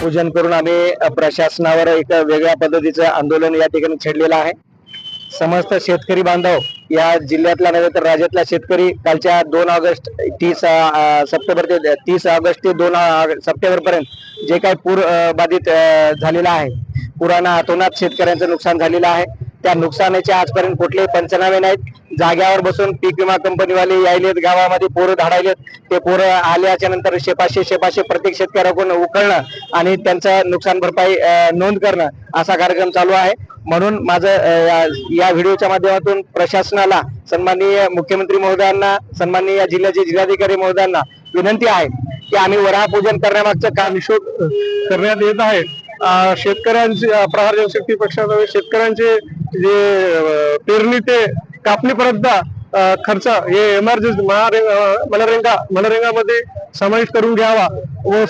पूजन करून आम्ही प्रशासनावर एक वेगळ्या पद्धतीचं आंदोलन या ठिकाणी छेडलेलं आहे. समस्त शेतकरी बांधव या जिल्ह्यातला नव्हे तर राज्यातला शेतकरी कालच्या दोन ऑगस्ट तीस सप्टेंबर ते तीस ऑगस्ट ते दोन सप्टेंबर पर्यंत जे काही पूर बाधित झालेलं झालेला आहे. पुराना अतोनात शेतकऱ्यांचं नुकसान झालेलं आहे. त्या नुकसानाचे आजपर्यंत कुठलेही पंचनामे नाहीत. जाग्यावर बसून पीक विमा कंपनीवाले यायलेत गावामध्ये पोरं धाडायलेत. ते पोरं आल्याच्यानंतर शेपाशे शेपाशे प्रत्येक शेतकऱ्याकडून उकळणं आणि त्यांचं नुकसान भरपाई नोंद करणं असा कार्यक्रम चालू आहे. म्हणून माझं या- या व्हिडिओच्या माध्यमातून प्रशासनाला सन्माननीय मुख्यमंत्री महोदयांना सन्माननीय या जिल्ह्याचे जिल्हाधिकारी महोदयांना विनंती आहे की आम्ही वराहपूजन करण्यामागचं काम शोध करण्यात येत आहे. शेतकऱ्यांचे प्रहार जनशक्ती पक्षातर्फे शेतकऱ्यांचे जे पेरणी ते कापणीपर्यंत खर्च हे एमआरजी महारे मनरेगा मनरेगामध्ये समाविष्ट करून घ्यावा व स्वयं